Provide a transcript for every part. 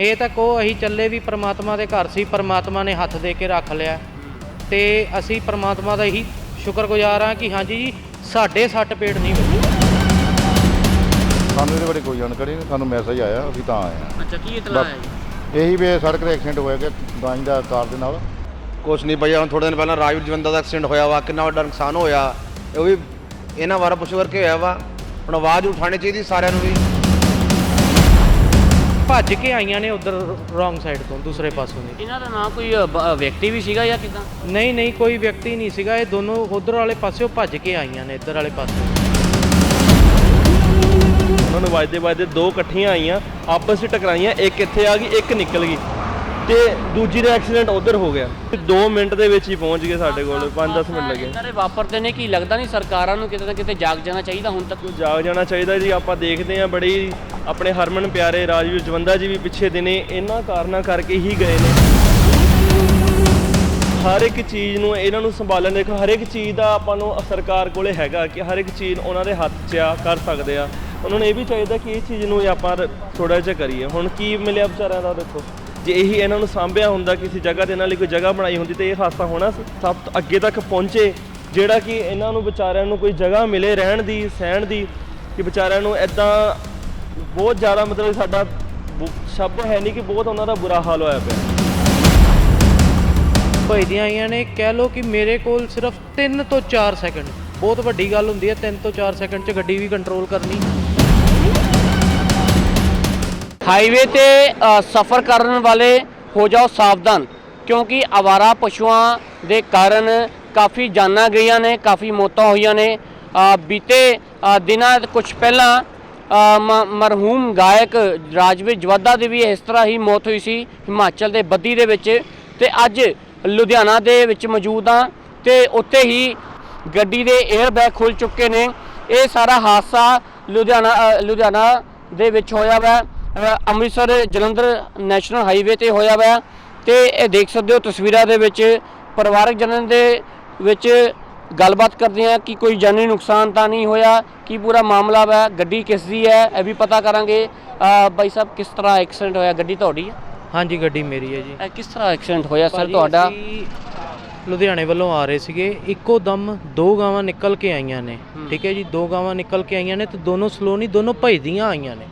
ਇਹ ਤਾਂ ਕੋ ਅਸੀਂ ਚੱਲੇ ਵੀ ਪ੍ਰਮਾਤਮਾ ਦੇ ਘਰ ਸੀ ਪ੍ਰਮਾਤਮਾ ਨੇ ਹੱਥ ਦੇ ਕੇ ਰੱਖ ਲਿਆ। ਤੇ ਅਸੀਂ ਪ੍ਰਮਾਤਮਾ ਦਾ ਇਹੀ ਸ਼ੁਕਰਗੁਜ਼ਾਰ ਹਾਂ ਕਿ ਹਾਂਜੀ ਜੀ ਸਾਡੇ ਸੱਟ ਪੇਟ ਨਹੀਂ ਵੱਜੀ। ਸਾਨੂੰ ਇਹਦੇ ਬਾਰੇ ਕੋਈ ਜਾਣਕਾਰੀ ਨਹੀਂ ਸਾਨੂੰ ਮੈਸੇਜ ਆਇਆ ਅਸੀਂ ਤਾਂ ਆਏ ਹਾਂ। ਅੱਛਾ ਕੀ ਇਤਲਾ ਹੈ ਜੀ? ਇਹੀ ਵੀ ਸੜਕ ਤੇ ਐਕਸੀਡੈਂਟ ਹੋਇਆ ਕਿ ਗਾਂ ਦਾ ਕਾਰ ਦੇ ਨਾਲ। ਕੁਛ ਨਹੀਂ ਭਈਆ ਹੁਣ ਥੋੜੇ ਦਿਨ ਪਹਿਲਾਂ ਰਾਜਵੀਰ ਜਵੰਦਾ ਦਾ ਐਕਸੀਡੈਂਟ ਹੋਇਆ ਵਾ ਕਿੰਨਾ ਵੱਡਾ ਨੁਕਸਾਨ ਹੋਇਆ। ਉਹ ਵੀ ਇਹਨਾਂ ਵਾਰਾ ਪੁੱਛ ਕਰਕੇ ਹੋਇਆ ਵਾ। ਹੁਣ ਆਵਾਜ਼ ਉਠਾਣੀ ਚਾਹੀਦੀ ਸਾਰਿਆਂ ਨੂੰ ਵੀ। ਭੱਜ ਕੇ ਆਈਆਂ ਨੇ ਉਧਰ ਰੋਂਗ ਸਾਈਡ ਤੋਂ ਦੂਸਰੇ ਪਾਸੋਂ ਦੀ। ਇਹਨਾਂ ਦਾ ਨਾਂ ਕੋਈ ਅ, ਬ- ਅ, ਵਿਅਕਤੀ ਵੀ ਸੀਗਾ ਜਾਂ ਕਿਦਾਂ? ਨਹੀਂ ਨਹੀਂ ਕੋਈ ਵਿਅਕਤੀ ਨਹੀਂ ਸੀਗਾ। ਇਹ ਦੋਨੋਂ ਉਧਰ ਵਾਲੇ ਪਾਸਿਓਂ ਭੱਜ ਕੇ ਆਈਆਂ ਨੇ ਇੱਧਰ ਵਾਲੇ ਪਾਸੇ ਉਹਨਾਂ ਨੂੰ ਵੱਜਦੇ ਵੱਜਦੇ ਦੋ ਇਕੱਠੀਆਂ ਆਈਆਂ ਆਪਸ ਵਿੱਚ ਟਕਰਾਈਆਂ ਇੱਕ ਇੱਥੇ ਆ ਗਈ ਇੱਕ ਨਿਕਲ ਗਈ। ਤੇ ਦੂਜੀ ਦਾ ਐਕਸੀਡੈਂਟ ਉਧਰ ਹੋ ਗਿਆ। 2 ਮਿੰਟ ਦੇ ਵਿੱਚ ਹੀ ਪਹੁੰਚ ਗਏ ਸਾਡੇ ਕੋਲ 5-10 ਮਿੰਟ ਲੱਗੇ। ਦੇ ਵਾਪਰਦੇ ਨੇ ਕੀ? ਲੱਗਦਾ ਨਹੀਂ ਸਰਕਾਰਾਂ ਨੂੰ ਕਿਤੇ ਨਾ ਕਿਤੇ ਜਾਗ ਜਾਣਾ ਚਾਹੀਦਾ ਹੁਣ ਤੱਕ? ਜਾਗ ਜਾਣਾ ਚਾਹੀਦਾ ਜੀ ਆਪਾਂ ਦੇਖਦੇ ਹਾਂ ਬੜੀ ਆਪਣੇ ਹਰਮਨ ਪਿਆਰੇ ਰਾਜਵੀਰ ਜਵੰਦਾ ਜੀ ਵੀ ਪਿੱਛੇ ਦਿਨੇ ਇਹਨਾਂ ਕਾਰਨਾਂ ਕਰਕੇ ਹੀ ਗਏ ਨੇ। ਹਰ ਇੱਕ ਚੀਜ਼ ਨੂੰ ਇਹਨਾਂ ਨੂੰ ਸੰਭਾਲਣ ਦੇਖੋ ਹਰ ਇੱਕ ਚੀਜ਼ ਦਾ ਆਪਾਂ ਨੂੰ ਸਰਕਾਰ ਕੋਲੇ ਹੈਗਾ ਕਿ ਹਰ ਇੱਕ ਚੀਜ਼ ਉਹਨਾਂ ਦੇ ਹੱਥ 'ਚ ਆ ਕਰ ਸਕਦੇ ਆ। ਉਹਨਾਂ ਨੂੰ ਇਹ ਵੀ ਚਾਹੀਦਾ ਕਿ ਇਹ ਚੀਜ਼ ਨੂੰ ਆਪਾਂ ਥੋੜਾ ਜਿਹਾ ਕਰੀਏ। ਹੁਣ ਕੀ ਮਿਲਿਆ ਵਿਚਾਰਿਆਂ ਦਾ ਦੇਖੋ। ਜੇ ਇਹੀ ਇਹਨਾਂ ਨੂੰ ਸਾਂਭਿਆ ਹੁੰਦਾ ਕਿਸੇ ਜਗ੍ਹਾ ਤੇ ਇਹਨਾਂ ਲਈ ਕੋਈ ਜਗ੍ਹਾ ਬਣਾਈ ਹੁੰਦੀ ਤੇ ਇਹ ਹਾਦਸਾ ਹੋਣਾ ਸੀ। ਸਭ ਤੋਂ ਅੱਗੇ ਤੱਕ ਪਹੁੰਚੇ, ਜਿਹੜਾ ਕਿ ਇਹਨਾਂ ਨੂੰ ਵਿਚਾਰਿਆਂ ਨੂੰ ਕੋਈ ਜਗ੍ਹਾ ਮਿਲੇ ਰਹਿਣ ਦੀ, ਸਹਿਣ ਦੀ, ਕਿ ਵਿਚਾਰਿਆਂ ਨੂੰ ਐਦਾਂ ਬਹੁਤ ਜ਼ਿਆਦਾ ਮਤਲਬ ਸਾਡਾ ਬੁ- ਸ਼ਬਦ ਹੈ ਨਹੀਂ ਕਿ ਬਹੁਤ ਉਹਨਾਂ ਦਾ ਬੁਰਾ ਹਾਲ ਹੋਇਆ ਪਿਆ ਭਜਦੀਆਂ ਆਈਆਂ ਨੇ, ਕਹਿ ਲਓ ਕਿ ਮੇਰੇ ਕੋਲ ਸਿਰਫ 3 ਤੋਂ 4 ਸੈਕਿੰਡ ਬਹੁਤ ਵੱਡੀ ਗੱਲ ਹੁੰਦੀ ਹੈ 3 ਤੋਂ 4 ਸੈਕਿੰਡ 'ਚ ਗੱਡੀ ਵੀ ਕੰਟਰੋਲ ਕਰਨੀ ਹਾਈਵੇ ਤੇ ਸਫ਼ਰ ਕਰਨ ਵਾਲੇ ਹੋ ਜਾਓ ਸਾਵਧਾਨ, ਕਿਉਂਕਿ ਆਵਾਰਾ ਪਸ਼ੂਆਂ ਦੇ ਕਾਰਨ ਕਾਫੀ ਜਾਨਾਂ ਗਈਆਂ ਨੇ, ਕਾਫੀ ਮੌਤਾਂ ਹੋਈਆਂ ਨੇ। ਬੀਤੇ ਦਿਨਾਂ ਕੁਝ ਪਹਿਲਾਂ ਮ- ਮਰਹੂਮ ਗਾਇਕ ਰਾਜਵੀਰ ਜਵਾਦਾ ਦੀ ਵੀ ਇਸ ਤਰ੍ਹਾਂ ਹੀ ਮੌਤ ਹੋਈ ਸੀ, ਹਿਮਾਚਲ ਦੇ ਬੱਦੀ ਦੇ ਵਿੱਚ। ਤੇ ਅੱਜ ਲੁਧਿਆਣਾ ਦੇ ਵਿੱਚ ਮੌਜੂਦ ਹਾਂ ਤੇ ਉੱਥੇ ਹੀ ਗੱਡੀ ਦੇ 에ਅਰ ਬੈਗ ਖੁੱਲ ਚੁੱਕੇ ਨੇ। ਇਹ ਸਾਰਾ ਹਾਦਸਾ ਲੁਧਿਆਣਾ ਲੁਧਿਆਣਾ ਦੇ ਵਿੱਚ ਹੋਇਆ ਵਾ। ਅੰਮ੍ਰਿਤਸਰ ਜਲੰਧਰ ਨੈਸ਼ਨਲ ਹਾਈਵੇ ਤੇ ਹੋਇਆ ਵਾ ਤੇ ਇਹ ਦੇਖ ਸਕਦੇ ਹੋ ਤਸਵੀਰਾਂ ਦੇ ਵਿੱਚ ਪਰਿਵਾਰਕ ਜਨਾਂ ਦੇ ਵਿੱਚ ਗੱਲਬਾਤ ਕਰਦੇ ਆ ਕਿ ਕੋਈ ਜਾਨੀ ਨੁਕਸਾਨ ਤਾਂ ਨਹੀਂ ਹੋਇਆ ਕੀ ਪੂਰਾ ਮਾਮਲਾ ਵਾ ਗੱਡੀ ਕਿਸ ਦੀ ਹੈ ਇਹ ਵੀ ਪਤਾ ਕਰਾਂਗੇ। ਬਾਈ ਸਾਹਿਬ ਕਿਸ ਤਰ੍ਹਾਂ ਐਕਸੀਡੈਂਟ ਹੋਇਆ? ਗੱਡੀ ਤੁਹਾਡੀ ਹੈ? ਹਾਂਜੀ ਗੱਡੀ ਮੇਰੀ ਹੈ ਜੀ। ਇਹ ਕਿਸ ਤਰ੍ਹਾਂ ਐਕਸੀਡੈਂਟ ਹੋਇਆ ਸਰ ਭਾਜੀ, ਤੁਹਾਡਾ? ਅਸੀਂ ਲੁਧਿਆਣੇ ਵੱਲੋਂ ਆ ਰਹੇ ਸੀਗੇ। ਇੱਕੋ ਦਮ ਦੋ ਗਾਵਾਂ ਨਿਕਲ ਕੇ ਆਈਆਂ ਨੇ। ਠੀਕ ਹੈ ਜੀ ਦੋ ਗਾਵਾਂ ਨਿਕਲ ਕੇ ਆਈਆਂ ਨੇ ਤੇ ਦੋਨੋਂ ਸਲੋ ਨਹੀਂ ਦੋਨੋਂ ਭਜਦੀਆਂ ਆਈਆਂ ਨੇ।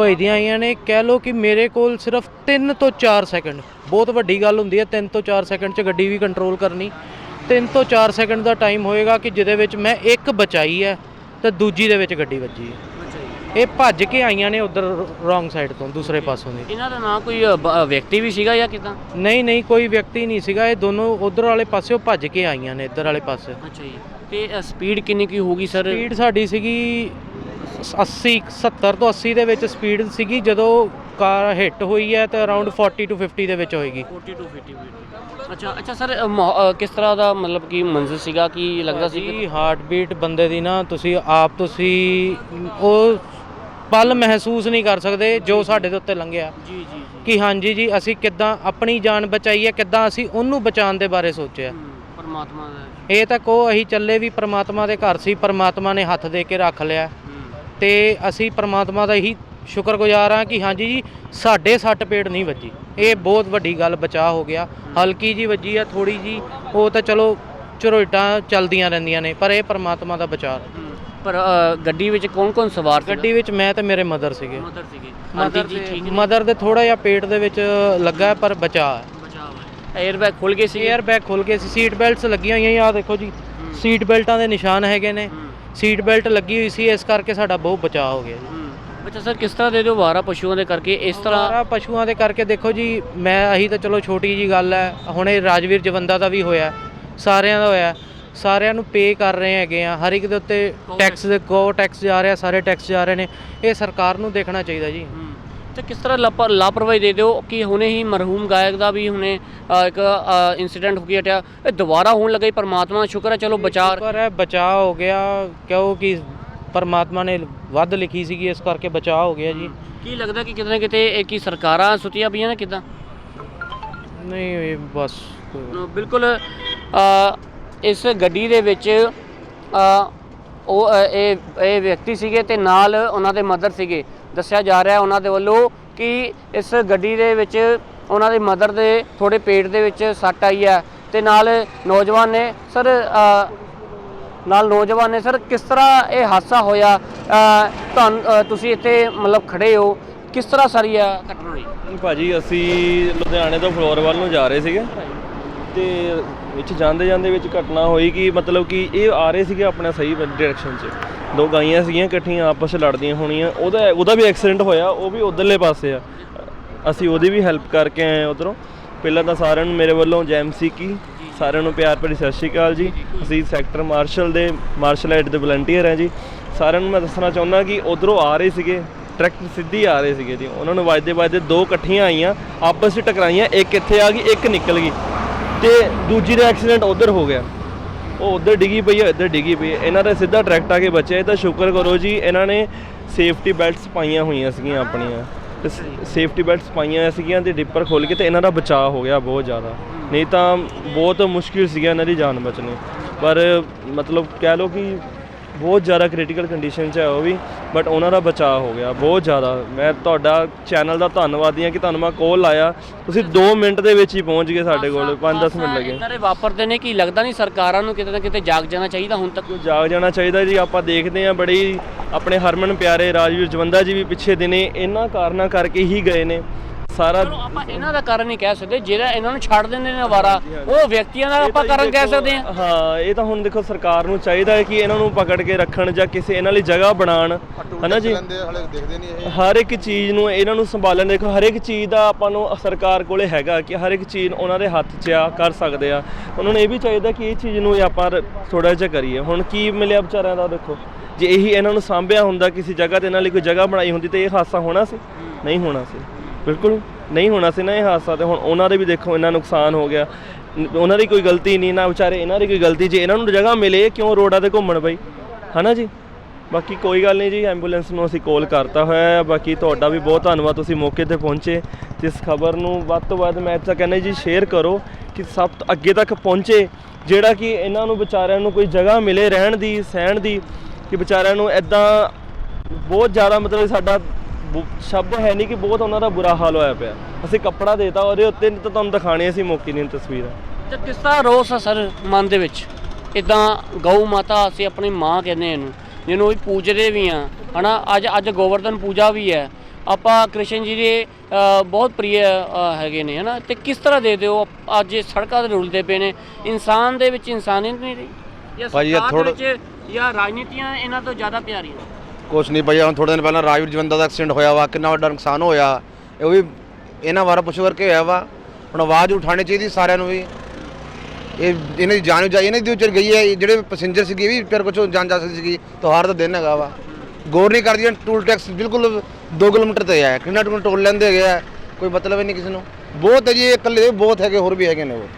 ਭਜਦੀਆਂ ਆਈਆਂ ਨੇ। ਕਹਿ ਲਓ ਕਿ ਮੇਰੇ ਕੋਲ ਸਿਰਫ 3 ਤੋਂ 4 ਸੈਕਿੰਡ ਬਹੁਤ ਵੱਡੀ ਗੱਲ ਹੁੰਦੀ ਹੈ 3 ਤੋਂ 4 ਸੈਕਿੰਡ 'ਚ ਗੱਡੀ ਵੀ ਕੰਟਰੋਲ ਕਰਨੀ। 3 ਤੋਂ 4 ਸੈਕਿੰਡ ਦਾ ਟਾਈਮ ਹੋਏਗਾ ਕਿ ਜਿਹਦੇ ਵਿੱਚ ਮੈਂ ਇੱਕ ਬਚਾਈ ਹੈ ਤੇ ਦੂਜੀ ਦੇ ਵਿੱਚ ਗੱਡੀ ਵੱਜੀ ਹੈ। ਇਹ ਭੱਜ ਕੇ ਆਈਆਂ ਨੇ ਉਧਰ ਰੋਂਗ ਸਾਈਡ ਤੋਂ ਦੂਸਰੇ ਪਾਸੋਂ ਦੀ। ਇਹਨਾਂ ਦਾ ਨਾਂ ਕੋਈ ਵਿਅਕਤੀ ਵੀ ਸੀਗਾ ਜਾਂ ਕਿਦਾਂ? ਨਹੀਂ ਨਹੀਂ ਕੋਈ ਵਿਅਕਤੀ ਨਹੀਂ ਸੀਗਾ। ਇਹ ਦੋਨੋਂ ਉਧਰ ਵਾਲੇ ਪਾਸਿਓਂ ਭੱਜ ਕੇ ਆਈਆਂ ਨੇ ਇੱਧਰ ਵਾਲੇ ਪਾਸੇ। ਅੱਛਾ ਜੀ। ਤੇ ਸਪੀਡ ਕਿੰਨੀ ਕੀ ਹੋਊਗੀ ਸਰ ਸਪੀਡ ਸਾਡੀ ਸੀਗੀ 80 70 ਤੋਂ 80 ਦੇ ਵਿੱਚ ਸਪੀਡ ਸੀਗੀ ਜਦੋਂ ਕਾਰ ਹਿੱਟ ਹੋਈ ਹੈ ਤੇ ਅਰਾਊਂਡ 40 ਟੂ 50 ਦੇ ਵਿੱਚ ਹੋਏਗੀ। 40 ਟੂ 50 ਅੱਛਾ ਅੱਛਾ ਸਰ ਕਿਸ ਤਰ੍ਹਾਂ ਦਾ ਮਤਲਬ ਕਿ ਮੰਜ਼ਰ ਸੀਗਾ? ਕੀ ਲੱਗਦਾ ਸੀ? ਕਿ- ਹਾਰਟ ਬੀਟ ਬੰਦੇ ਦੀ ਨਾ ਤੁਸੀਂ ਆਪ ਤੁਸੀਂ ਉਹ ਪਲ ਮਹਿਸੂਸ ਨਹੀਂ ਕਰ ਸਕਦੇ ਜੋ ਸਾਡੇ ਦੇ ਉੱਤੇ ਲੰਘਿਆ। ਜੀ ਜੀ ਜੀ। ਕਿ ਹਾਂਜੀ ਜੀ ਅਸੀਂ ਕਿੱਦਾਂ ਆਪਣੀ ਜਾਨ ਬਚਾਈ ਹੈ ਕਿੱਦਾਂ ਅਸੀਂ ਉਹਨੂੰ ਬਚਾਉਣ ਦੇ ਬਾਰੇ ਸੋਚਿਆ। ਪਰਮਾਤਮਾ ਦਾ। ਇਹ ਤਾਂ ਕੋ ਅਸੀਂ ਚੱਲੇ ਵੀ ਪ੍ਰਮਾਤਮਾ ਦੇ ਘਰ ਸੀ ਪ੍ਰਮਾਤਮਾ ਨੇ ਹੱਥ ਦੇ ਕੇ ਰੱਖ ਲਿਆ। ਤੇ ਅਸੀਂ ਪ੍ਰਮਾਤਮਾ ਦਾ ਇਹੀ ਸ਼ੁਕਰਗੁਜ਼ਾਰ ਹਾਂ ਕਿ ਹਾਂਜੀ ਜੀ ਸਾਡੇ ਸੱਟ ਪੇਟ ਨਹੀਂ ਵੱਜੀ। ਇਹ ਬਹੁਤ ਵੱਡੀ ਗੱਲ ਬਚਾ ਹੋ ਗਿਆ। ਹਲਕੀ ਜੀ ਵੱਜੀ ਆ ਥੋੜੀ ਜੀ ਉਹ ਤਾਂ ਚਲੋ ਝਰੋਟਾਂ ਚੱਲਦੀਆਂ ਰਹਿੰਦੀਆਂ ਨੇ ਪਰ ਇਹ ਪ੍ਰਮਾਤਮਾ ਦਾ ਬਚਾਅ। ਹਮ, ਪਰ ਗੱਡੀ ਵਿੱਚ ਕੌਣ ਕੌਣ ਸਵਾਰ ਸੀ ਗੱਡੀ ਵਿੱਚ ਮੈਂ ਤੇ ਮੇਰੇ ਮਦਰ ਸੀਗੇ। ਮਦਰ ਸੀਗੇ। ਮਦਰ ਆਂਟੀ ਜੀ ਠੀਕ ਨੇ? ਮਦਰ ਦੇ ਥੋੜਾ ਜਿਹਾ ਪੇਟ ਦੇ ਵਿੱਚ ਲੱਗਾ ਪਰ ਬਚਾਅ ਹੈ। 에ਅਰ ਬੈਗ ਖੁੱਲ ਗਏ ਸੀ 에ਅਰ ਬੈਗ ਖੁੱਲ ਗਏ ਸੀ ਸੀਟ ਬੈਲਟਸ ਲੱਗੀਆਂ ਹੋਈਆਂ ਆ ਦੇਖੋ ਜੀ। ਸੀਟ ਬੈਲਟਾਂ ਦੇ ਨਿਸ਼ਾਨ ਹੈਗੇ ਨੇ। ਸੀਟ ਬੈਲਟ ਲੱਗੀ ਹੋਈ ਸੀ ਇਸ ਕਰਕੇ ਸਾਡਾ ਬਹੁਤ ਬਚਾਅ ਹੋ ਗਿਆ ਜੀ। ਅੱਛਾ ਸਰ ਕਿਸ ਤਰ੍ਹਾਂ ਦੇ ਦਿਓ ਵਾਰਾ ਪਸ਼ੂਆਂ ਦੇ ਕਰਕੇ ਇਸ ਤਰ੍ਹਾਂ? ਸਾਰਾ ਪਸ਼ੂਆਂ ਦੇ ਕਰਕੇ ਦੇਖੋ ਜੀ ਮੈਂ ਅਹੀ ਤਾਂ ਚਲੋ ਛੋਟੀ ਜੀ ਗੱਲ ਹੈ ਹੁਣੇ ਰਾਜਵੀਰ ਜਵੰਦਾ ਦਾ ਵੀ ਹੋਇਆ ਸਾਰਿਆਂ ਦਾ ਹੋਇਆ ਸਾਰਿਆਂ ਨੂੰ ਪੇ ਕਰ ਰਹੇ ਹੈਗੇ ਆ ਹਰ ਇੱਕ ਦੇ ਉੱਤੇ ਟੈਕਸ ਦੇ ਗੋ ਟੈਕਸ ਜਾ ਰਿਹਾ ਸਾਰੇ ਟੈਕਸ ਜਾ ਰਹੇ ਨੇ ਇਹ ਸਰਕਾਰ ਨੂੰ ਦੇਖਣਾ ਚਾਹੀਦਾ ਜੀ। ਤੇ ਕਿਸ ਤਰ੍ਹਾਂ ਲਾਪਰ- ਲਾਪਰਵਾਹੀ ਦੇ ਦਿਓ ਕਿ ਹੁਣੇ ਹੀ ਮਰਹੂਮ ਗਾਇਕ ਦਾ ਵੀ ਹੁਣੇ ਅ, ਇੱਕ ਇਨਸੀਡੈਂਟ ਹੋ ਗਿਆ ਹਟਿਆ। ਇਹ ਦੁਬਾਰਾ ਹੋਣ ਲੱਗਾ ਜੀ ਪਰਮਾਤਮਾ ਦਾ ਸ਼ੁਕਰ ਹੈ ਚਲੋ ਬਚਾ ਸ਼ੁਕਰ ਹੈ ਬਚਾਅ ਹੋ ਗਿਆ। ਕਿਉਂਕਿ ਪਰਮਾਤਮਾ ਨੇ ਵੱਧ ਲਿਖੀ ਸੀਗੀ ਇਸ ਕਰਕੇ ਬਚਾਅ ਹੋ ਗਿਆ ਜੀ। ਕੀ ਲੱਗਦਾ ਕਿ ਕਿਤੇ ਨਾ ਕਿਤੇ ਇਹ ਕੀ ਸਰਕਾਰਾਂ ਸੁਤੀਆਂ ਪਈਆਂ ਨੇ ਕਿਦਾਂ? ਨਹੀਂ ਇਹ ਬਸ ਕੋਈ- ਬਿਲਕੁਲ ਅ, ਇਸ ਗੱਡੀ ਦੇ ਵਿੱਚ ਅ, ਉਹ ਅ, ਇਹ ਇਹ ਵਿਅਕਤੀ ਸੀਗੇ ਤੇ ਨਾਲ ਉਹਨਾਂ ਦੇ ਮਦਰ ਸੀਗੇ। ਦੱਸਿਆ ਜਾ ਰਿਹਾ ਉਹਨਾਂ ਦੇ ਵੱਲੋਂ ਕਿ ਇਸ ਗੱਡੀ ਦੇ ਵਿੱਚ ਉਹਨਾਂ ਦੇ ਮਦਰ ਦੇ ਥੋੜੇ ਪੇਟ ਦੇ ਵਿੱਚ ਸੱਟ ਆਈ ਹੈ ਤੇ ਨਾਲ ਨੌਜਵਾਨ ਨੇ, ਸਰ ਨਾਲ ਨੌਜਵਾਨ ਨੇ, ਸਰ, ਕਿਸ ਤਰ੍ਹਾਂ ਇਹ ਹਾਦਸਾ ਹੋਇਆ? ਤੁਹਾਨੂੰ ਤੁਸੀਂ ਇੱਥੇ ਮਤਲਬ ਖੜੇ ਹੋ। ਕਿਸ ਤਰ੍ਹਾਂ ਸਾਰੀ ਇਹ ਘਟਨਾ ਹੋਈ? ਭਾਜੀ, ਅਸੀਂ ਲੁਧਿਆਣੇ ਤੋਂ ਫਲੋਰ ਵੱਲ ਨੂੰ ਜਾ ਰਹੇ ਸੀਗੇ। ਤੇ ਵਿੱਚ ਜਾਂਦੇ ਜਾਂਦੇ ਵਿੱਚ ਘਟਨਾ ਹੋਈ ਕਿ ਮਤਲਬ ਕਿ ਇਹ ਆ ਰਹੇ ਸੀਗੇ ਆਪਣਾ ਸਹੀ ਡਾਇਰੈਕਸ਼ਨ 'ਚ। ਦੋ ਗਾਈਆਂ ਸੀਗੀਆਂ ਇਕੱਠੀਆਂ, ਆਪਸ 'ਚ ਲੜਦੀਆਂ ਹੋਣੀਆਂ। ਉਹਦਾ ਉਹਦਾ ਵੀ ਐਕਸੀਡੈਂਟ ਹੋਇਆ, ਉਹ ਵੀ ਉਧਰਲੇ ਪਾਸੇ ਆ। ਅਸੀਂ ਉਹਦੀ ਵੀ ਹੈਲਪ ਕਰਕੇ ਆਏ ਉਧਰੋਂ। ਪਹਿਲਾਂ ਤਾਂ ਸਾਰਿਆਂ ਨੂੰ ਮੇਰੇ ਵੱਲੋਂ ਜੈਮਸੀ ਕੀ, ਸਾਰਿਆਂ ਨੂੰ ਪਿਆਰ ਭਰੀ ਸਤਿ ਸ਼੍ਰੀ ਅਕਾਲ ਜੀ। ਅਸੀਂ ਸੈਕਟਰ ਮਾਰਸ਼ਲ ਦੇ, ਮਾਰਸ਼ਲ ਆਰਟ ਦੇ ਵਲੰਟੀਅਰ ਹਾਂ ਜੀ। ਸਾਰਿਆਂ ਨੂੰ ਮੈਂ ਦੱਸਣਾ ਚਾਹੁੰਦਾ ਕਿ ਉਧਰੋਂ ਆ ਰਹੇ ਸੀਗੇ ਟਰੈਕਟਰ ਸਿੱਧੀ ਆ ਰਹੇ ਸੀਗੇ ਜੀ। ਉਹਨਾਂ ਨੂੰ ਵੱਜਦੇ ਵੱਜਦੇ ਦੋ ਇਕੱਠੀਆਂ ਆਈਆਂ, ਆਪਸ ਵਿੱਚ ਟਕਰਾਈਆਂ, ਇੱਕ ਇੱਥੇ ਆ ਗਈ, ਇੱਕ ਨਿਕਲ ਗਈ। ਤੇ ਦੂਜੀ ਦਾ ਐਕਸੀਡੈਂਟ ਉਧਰ ਹੋ ਗਿਆ। ਉਹ ਉਧਰ ਡਿੱਗੀ ਪਈ ਹੈ, ਇੱਧਰ ਡਿੱਗੀ ਪਈ ਹੈ। ਇਹਨਾਂ ਦਾ ਸਿੱਧਾ ਟਰੈਕਟ ਆ ਕੇ ਬਚਿਆ ਇਹ ਤਾਂ ਸ਼ੁਕਰ ਕਰੋ ਜੀ, ਇਹਨਾਂ ਨੇ ਸੇਫਟੀ ਬੈਲਟਸ ਪਾਈਆਂ ਹੋਈਆਂ ਸੀਗੀਆਂ ਆਪਣੀਆਂ। ਤੇ ਸੇਫਟੀ ਬੈਲਟਸ ਪਾਈਆਂ ਸੀਗੀਆਂ ਤੇ ਡਿੱਪਰ ਖੋਲ ਕੇ ਤੇ ਇਹਨਾਂ ਦਾ ਬਚਾਅ ਹੋ ਗਿਆ ਬਹੁਤ ਜ਼ਿਆਦਾ। ਨਹੀਂ ਤਾਂ ਬਹੁਤ ਮੁਸ਼ਕਿਲ ਸੀਗਾ ਇਹਨਾਂ ਦੀ ਜਾਨ ਬਚਣੀ। ਪਰ ਮਤਲਬ ਕਹਿ ਲਓ ਕਿ ਬਹੁਤ ਜ਼ਿਆਦਾ ਕ੍ਰਿਟੀਕਲ ਕੰਡੀਸ਼ਨ 'ਚ ਹੈ ਉਹ ਵੀ ਬਟ ਉਹਨਾਂ ਦਾ ਬਚਾਅ ਹੋ ਗਿਆ ਬਹੁਤ ਜ਼ਿਆਦਾ। ਮੈਂ ਤੁਹਾਡਾ ਚੈਨਲ ਦਾ ਧੰਨਵਾਦੀ ਹਾਂ ਕਿ ਤੁਹਾਨੂੰ ਮੈਂ ਕਾਲ ਲਾਇਆ। ਤੁਸੀਂ 2 ਮਿੰਟ ਦੇ ਵਿੱਚ ਹੀ ਪਹੁੰਚ ਗਏ ਸਾਡੇ ਕੋਲ 5-10 ਮਿੰਟ ਲੱਗੇ। ਦੇ ਵਾਪਰਦੇ ਨੇ ਕਿ ਲੱਗਦਾ ਨਹੀਂ ਸਰਕਾਰਾਂ ਨੂੰ ਕਿਤੇ ਨਾ ਕਿਤੇ ਜਾਗ ਜਾਣਾ ਚਾਹੀਦਾ ਹੁਣ ਤੱਕ? ਜਾਗ ਜਾਣਾ ਚਾਹੀਦਾ ਜੀ ਆਪਾਂ ਦੇਖਦੇ ਹਾਂ ਬੜੀ ਆਪਣੇ ਹਰਮਨ ਪਿਆਰੇ ਰਾਜਵੀਰ ਜਵੰਦਾ ਜੀ ਵੀ ਪਿੱਛੇ ਦਿਨੇ ਇਹਨਾਂ ਕਾਰਨਾਂ ਕਰਕੇ ਹੀ ਗਏ ਨੇ। ਸਾਰਾ ਚਲੋ ਆਪਾਂ ਇਹਨਾਂ ਦਾ ਕਾਰਨ ਨਹੀਂ ਕਹਿ ਸਕਦੇ ਜਿਹੜਾ ਇਹਨਾਂ ਨੂੰ ਛੱਡ ਦਿੰਦੇ ਨੇ ਅਵਾਰਾ ਉਹ ਵਿਅਕਤੀਆਂ ਦਾ ਆਪਾਂ ਕਾਰਨ ਕਹਿ ਸਕਦੇ ਹਾਂ। ਹਾਂ ਇਹ ਤਾਂ ਹੁਣ ਦੇਖੋ ਸਰਕਾਰ ਨੂੰ ਚਾਹੀਦਾ ਹੈ ਕਿ ਇਹਨਾਂ ਨੂੰ ਪਕੜ ਕੇ ਰੱਖਣ ਜਾਂ ਕਿਸੇ ਇਹਨਾਂ ਲਈ ਜਗ੍ਹਾ ਬਣਾਉਣ ਹਨਾ ਜੀ? ਹਰ ਇੱਕ ਚੀਜ਼ ਨੂੰ ਇਹਨਾਂ ਨੂੰ ਸੰਭਾਲਣ ਦੇਖੋ ਹਰ ਇੱਕ ਚੀਜ਼ ਦਾ ਆਪਾਂ ਨੂੰ ਸਰਕਾਰ ਕੋਲੇ ਹੈਗਾ ਕਿ ਹਰ ਇੱਕ ਚੀਜ਼ ਉਹਨਾਂ ਦੇ ਹੱਥ 'ਚ ਆ ਕਰ ਸਕਦੇ ਆ। ਉਹਨਾਂ ਨੂੰ ਇਹ ਵੀ ਚਾਹੀਦਾ ਕਿ ਇਹ ਚੀਜ਼ ਨੂੰ ਆਪਾਂ ਥੋੜਾ ਜਿਹਾ ਕਰੀਏ। ਹੁਣ ਕੀ ਮਿਲਿਆ ਵਿਚਾਰਿਆਂ ਦਾ ਦੇਖੋ ਜੇ ਇਹੀ ਇਹਨਾਂ ਨੂੰ ਸਾਂਭਿਆ ਹੁੰਦਾ ਕਿਸੇ ਜਗ੍ਹਾ ਤੇ ਇਹਨਾਂ ਲਈ ਕੋਈ ਜਗ੍ਹਾ ਬਣਾਈ ਹੁੰਦੀ ਤੇ ਇਹ ਹਾਦਸਾ ਹੋਣਾ ਸੀ? ਨਹੀਂ ਹੋਣਾ ਸੀ। ਬਿਲਕੁਲ ਨਹੀਂ ਹੋਣਾ ਸੀ ਨਾ ਇਹ ਹਾਦਸਾ ਤੇ ਹੁਣ ਉਹਨਾਂ ਦੇ ਵੀ ਦੇਖੋ ਇੰਨਾ ਨੁਕਸਾਨ ਹੋ ਗਿਆ। ਉਹਨਾਂ ਦੀ ਕੋਈ ਗਲਤੀ ਨਹੀਂ, ਨਾ ਵਿਚਾਰੇ ਇਹਨਾਂ ਦੀ ਕੋਈ ਗਲਤੀ, ਜੇ ਇਹਨਾਂ ਨੂੰ ਜਗ੍ਹਾ ਮਿਲੇ ਕਿਉਂ ਰੋਡਾਂ ਤੇ ਘੁੰਮਣ ਬਈ? ਹਨਾ ਜੀ? ਬਾਕੀ ਕੋਈ ਗੱਲ ਨਹੀਂ ਜੀ ਐਂਬੂਲੈਂਸ ਨੂੰ ਅਸੀਂ ਕਾਲ ਕਰਤਾ ਹੋਇਆ ਹੈ ਬਾਕੀ ਤੁਹਾਡਾ ਵੀ ਬਹੁਤ ਧੰਨਵਾਦ, ਤੁਸੀਂ ਮੌਕੇ ਤੇ ਪਹੁੰਚੇ। ਤੇ ਇਸ ਖਬਰ ਨੂੰ ਵੱਧ ਤੋਂ ਵੱਧ ਮੈਂ ਤਾਂ ਕਹਿੰਦਾ ਜੀ ਸ਼ੇਅਰ ਕਰੋ ਕਿ ਸਭ ਤੋਂ ਅੱਗੇ ਤੱਕ ਪਹੁੰਚੇ। ਜਿਹੜਾ ਕਿ ਇਹਨਾਂ ਨੂੰ ਵਿਚਾਰਿਆਂ ਨੂੰ ਕੋਈ ਜਗ੍ਹਾ ਮਿਲੇ ਰਹਿਣ ਦੀ, ਸਹਿਣ ਦੀ, ਕਿ ਵਿਚਾਰਿਆਂ ਨੂੰ ਐਦਾਂ ਬਹੁਤ ਜ਼ਿਆਦਾ ਮਤਲਬ ਸਾਡਾ ਸ਼ਬਦ ਹੈ ਨਹੀਂ ਕਿ ਬਹੁਤ ਉਹਨਾਂ ਦਾ ਬੁਰਾ ਹਾਲ ਹੋਇਆ ਪਿਆ। ਅਸੀਂ ਕੱਪੜਾ ਦੇਤਾ ਉਹਦੇ ਉੱਤੇ ਨਹੀਂ ਤਾਂ ਤੁਹਾਨੂੰ ਦਿਖਾਣੀ ਸੀ ਮੌਕੇ ਦੀਆਂ ਤਸਵੀਰਾਂ। ਤੇ ਕਿਸ ਤਰ੍ਹਾਂ ਰੋਸ ਆ ਸਰ ਮਨ ਦੇ ਵਿੱਚ? ਇਦਾਂ ਗਊ ਮਾਤਾ ਅਸੀਂ ਆਪਣੀ ਮਾਂ ਕਹਿੰਦੇ ਇਹਨੂੰ ਜਿਹਨੂੰ ਵੀ ਪੂਜਦੇ ਵੀ ਆ ਹਨਾ? ਅੱਜ ਅੱਜ ਗੋਵਰਧਨ ਪੂਜਾ ਵੀ ਹੈ। ਆਪਾਂ ਕ੍ਰਿਸ਼ਨ ਜੀ ਦੇ ਬਹੁਤ ਪ੍ਰਿਯ ਹੈਗੇ ਨੇ ਹਨਾ? ਤੇ ਕਿਸ ਤਰ੍ਹਾਂ ਦੇ ਦਿਓ ਅੱਜ ਇਹ ਸੜਕਾਂ ਤੇ ਰੁਲਦੇ ਪਏ ਨੇ। ਇਨਸਾਨ ਦੇ ਵਿੱਚ ਇਨਸਾਨੀਅਤ ਨਹੀਂ ਰਹੀ? ਇਹ ਜਾਂ ਰਾਜਨੀਤੀਆਂ ਇਹਨਾਂ ਤੋਂ ਜ਼ਿਆਦਾ ਪਿਆਰੀਆਂ ਕੁਛ ਨਹੀਂ ਭਾਈ ਹੁਣ ਥੋੜੇ ਦਿਨ ਪਹਿਲਾਂ ਰਾਜਵੀਰ ਜਵੰਦਾ ਦਾ ਐਕਸੀਡੈਂਟ ਹੋਇਆ ਵਾ, ਕਿੰਨਾ ਵੱਡਾ ਨੁਕਸਾਨ ਹੋਇਆ ਉਹ ਵੀ ਇਹਨਾਂ ਵਾਰਾ ਪੁੱਛ ਕਰਕੇ ਹੋਇਆ ਵਾ। ਹੁਣ ਆਵਾਜ਼ ਉਠਾਣੀ ਚਾਹੀਦੀ ਸਾਰਿਆਂ ਨੂੰ ਵੀ। ਇਹ ਇਹਨਾਂ ਦੀ ਜਾਨ ਜਾਈ ਇਹਨਾਂ ਦੀ ਉਚਰ ਗਈ ਹੈ, ਇਹ ਜਿਹੜੇ ਪੈਸੇਂਜਰ ਸੀਗੇ ਇਹ ਵੀ ਫਿਰ ਕੁਛ ਜਾਨ ਜਾ ਸਕਦੀ ਸੀਗੀ, ਤਿਉਹਾਰ ਦਾ ਦਿਨ ਹੈਗਾ ਵਾ। ਗੌਰ ਨਹੀਂ ਕਰਦੀ ਟੂਲ ਟੈਕਸ ਬਿਲਕੁਲ 2 ਕਿਲੋਮੀਟਰ ਤੇ ਹੈ, ਕਿੰਨਾ ਟੂਲ ਟੋਲ ਲੈਂਦੇ ਹੈਗੇ ਆ, ਕੋਈ ਮਤਲਬ ਹੀ ਨਹੀਂ ਕਿਸੇ ਨੂੰ। ਬਹੁਤ ਹੈ ਜੀ, ਇਹ ਇਕੱਲੇ ਦੇ ਬਹੁਤ ਹੈਗੇ, ਹੋਰ ਵੀ ਹੈਗੇ ਨੇ ਉਹ।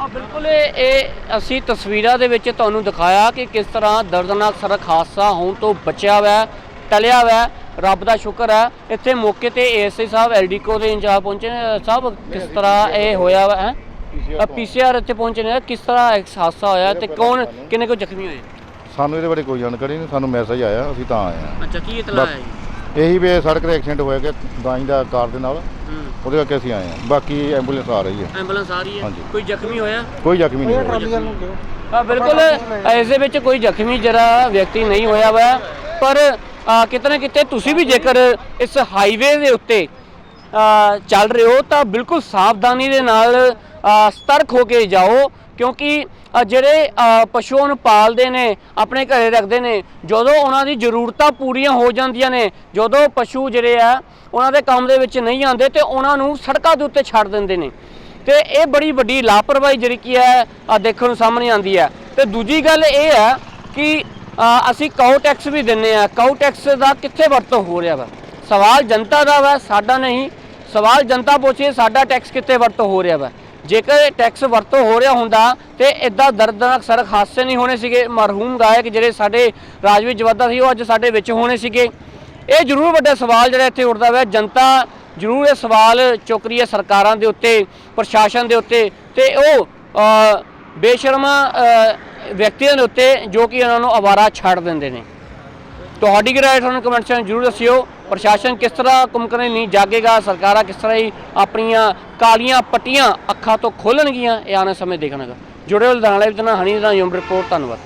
ਆ ਬਿਲਕੁਲ ਇਹ ਇਹ ਅਸੀਂ ਤਸਵੀਰਾਂ ਦੇ ਵਿੱਚ ਤੁਹਾਨੂੰ ਦਿਖਾਇਆ ਕਿ ਕਿਸ ਤਰ੍ਹਾਂ ਦਰਦਨਾਕ ਸੜਕ ਹਾਦਸਾ ਹੋਣ ਤੋਂ ਬਚਿਆ ਹੋਇਆ ਟਲਿਆ ਹੋਇਆ। ਰੱਬ ਦਾ ਸ਼ੁਕਰ ਹੈ। ਇੱਥੇ ਮੌਕੇ ਤੇ ਏਐਸਆਈ ਸਾਹਿਬ ਐਲਡੀਕੋ ਦੇ ਇੰਚਾਰਜ ਪਹੁੰਚੇ ਨੇ। ਸਾਹਿਬ ਕਿਸ ਤਰ੍ਹਾਂ ਇਹ ਹੋਇਆ ਵਾ ਹੈ? ਪੀਸੀਆਰ ਇੱਥੇ ਪਹੁੰਚੇ ਨੇ। ਕਿਸ ਤਰ੍ਹਾਂ ਇਹ ਹਾਦਸਾ ਹੋਇਆ ਤੇ ਕੌਣ ਕਿੰਨੇ ਕੋ ਜ਼ਖਮੀ ਹੋਏ? ਸਾਨੂੰ ਇਹਦੇ ਬਾਰੇ ਕੋਈ ਜਾਣਕਾਰੀ ਨਹੀਂ ਸਾਨੂੰ ਮੈਸੇਜ ਆਇਆ ਅਸੀਂ ਤਾਂ ਆਏ ਹਾਂ। ਅੱਛਾ ਕੀ ਇਤਲਾ ਹੈ ਇਹੀ ਵੀ ਇਹ ਸੜਕ ਤੇ ਐਕਸੀਡੈਂਟ ਹੋਇਆ ਕਿ ਗਾਂ ਦਾ ਕਾਰ ਦੇ ਨਾਲ ਉਹਦੇ ਕਰਕੇ ਅਸੀਂ ਆਏ ਹਾਂ। ਬਾਕੀ ਐਂਬੂਲੈਂਸ ਆ ਰਹੀ ਹੈ। ਐਂਬੂਲੈਂਸ ਆ ਰਹੀ ਹੈ। ਹਾਂਜੀ। ਕੋਈ ਜ਼ਖਮੀ ਹੋਇਆ? ਕੋਈ ਜ਼ਖਮੀ ਨਹੀਂ ਹੋਇਆ। ਹਾਂ ਬਿਲਕੁਲ। ਇਸ ਦੇ ਵਿੱਚ ਕੋਈ ਜ਼ਖਮੀ ਜਿਹੜਾ ਵਿਅਕਤੀ ਨਹੀਂ ਹੋਇਆ ਵਾ। ਪਰ ਅ, ਕਿਤੇ ਨਾ ਕਿਤੇ ਤੁਸੀਂ ਵੀ ਜੇਕਰ ਇਸ ਹਾਈਵੇ ਦੇ ਉੱਤੇ ਅ, ਚੱਲ ਰਹੇ ਹੋ ਤਾਂ ਬਿਲਕੁਲ ਸਾਵਧਾਨੀ ਦੇ ਨਾਲ ਅ, ਸਤਰਕ ਹੋ ਕੇ ਜਾਓ। ਕਿਉਂਕਿ ਜਿਹੜੇ ਪਸ਼ੂ ਪਸ਼ੂਆਂ ਨੂੰ ਪਾਲਦੇ ਨੇ, ਆਪਣੇ ਘਰੇ ਰੱਖਦੇ ਨੇ, ਜਦੋਂ ਉਹਨਾਂ ਦੀ ਜ਼ਰੂਰਤਾਂ ਪੂਰੀਆਂ ਹੋ ਜਾਂਦੀਆਂ ਨੇ, ਜਦੋਂ ਪਸ਼ੂ ਜਿਹੜੇ ਆ, ਉਹਨਾਂ ਦੇ ਕੰਮ ਦੇ ਵਿੱਚ ਨਹੀਂ ਆਉਂਦੇ ਤੇ ਉਹਨਾਂ ਨੂੰ ਸੜਕਾਂ ਦੇ ਉੱਤੇ ਛੱਡ ਦਿੰਦੇ ਨੇ। ਤੇ ਇਹ ਬੜੀ ਵੱਡੀ ਲਾਪਰਵਾਹੀ ਜਿਹੜੀ ਕੀ ਹੈ ਦੇਖਣ ਨੂੰ ਸਾਹਮਣੇ ਆਉਂਦੀ ਹੈ। ਤੇ ਦੂਜੀ ਗੱਲ ਇਹ ਹੈ ਕਿ ਅਸੀਂ ਕਾਊ ਟੈਕਸ ਵੀ ਦਿੰਨੇ ਆ। ਕਾਊ ਟੈਕਸ ਦਾ ਕਿੱਥੇ ਵਰਤੋਂ ਹੋ ਰਿਹਾ ਵਾ? ਸਵਾਲ ਜਨਤਾ ਦਾ ਵਾ, ਸਾਡਾ ਨਹੀਂ। ਸਵਾਲ ਜਨਤਾ ਪੁੱਛੇ ਸਾਡਾ ਟੈਕਸ ਕਿੱਥੇ ਵਰਤੋਂ ਹੋ ਰਿਹਾ ਵਾ? ਜੇਕਰ ਟੈਕਸ ਵਰਤੋਂ ਹੋ ਰਿਹਾ ਹੁੰਦਾ ਤੇ ਇਦਾਂ ਦਰਦਨਾਕ ਸੜਕ ਹਾਦਸੇ ਨਹੀਂ ਹੋਣੇ ਸੀਗੇ। ਮਰਹੂਮ ਗਾਇਕ ਜਿਹੜੇ ਸਾਡੇ ਰਾਜਵੀਰ ਜਵਾਦਾ ਸੀ ਉਹ ਅੱਜ ਸਾਡੇ ਵਿੱਚ ਹੋਣੇ ਸੀਗੇ। ਇਹ ਜ਼ਰੂਰ ਵੱਡਾ ਸਵਾਲ ਜਿਹੜਾ ਇੱਥੇ ਉੱਠਦਾ ਹੋਇਆ ਜਨਤਾ ਜ਼ਰੂਰ ਇਹ ਸਵਾਲ ਚੁੱਕ ਰਹੀ ਹੈ ਸਰਕਾਰਾਂ ਦੇ ਉੱਤੇ ਪ੍ਰਸ਼ਾਸਨ ਦੇ ਉੱਤੇ ਤੇ ਉਹ ਅ, ਬੇਸ਼ਰਮਾ ਵਿਅਕਤੀਆਂ ਦੇ ਉੱਤੇ ਜੋ ਕਿ ਉਹਨਾਂ ਨੂੰ ਅਵਾਰਾ ਛੱਡ ਦਿੰਦੇ ਨੇ। ਤੁਹਾਡੀ ਕੀ ਰਾਏ ਤੁਹਾਨੂੰ ਕਮੈਂਟ ਸੈਕਸ਼ਨ ਜ਼ਰੂਰ ਦੱਸਿਓ। ਪ੍ਰਸ਼ਾਸਨ ਕਿਸ ਤਰ੍ਹਾਂ ਕੁਮਕਰੇ ਨਹੀਂ ਜਾਗੇਗਾ? ਸਰਕਾਰਾਂ ਕਿਸ ਤਰ੍ਹਾਂ ਹੀ ਆਪਣੀਆਂ ਕਾਲੀਆਂ ਪੱਟੀਆਂ ਅੱਖਾਂ ਤੋਂ ਖੋਲਣਗੀਆਂ? ਇਹ ਆਉਣ ਸਮੇਂ ਦੇਖਣਾਗਾ ਜੁੜੇ ਹੋਏ ਲੁਧਿਆਣਾ ਲਾਈਵ ਦੇ ਨਾਲ, ਹਨੀ ਦਾ ਯੂਮ ਰਿਪੋਰਟ ਧੰਨਵਾਦ।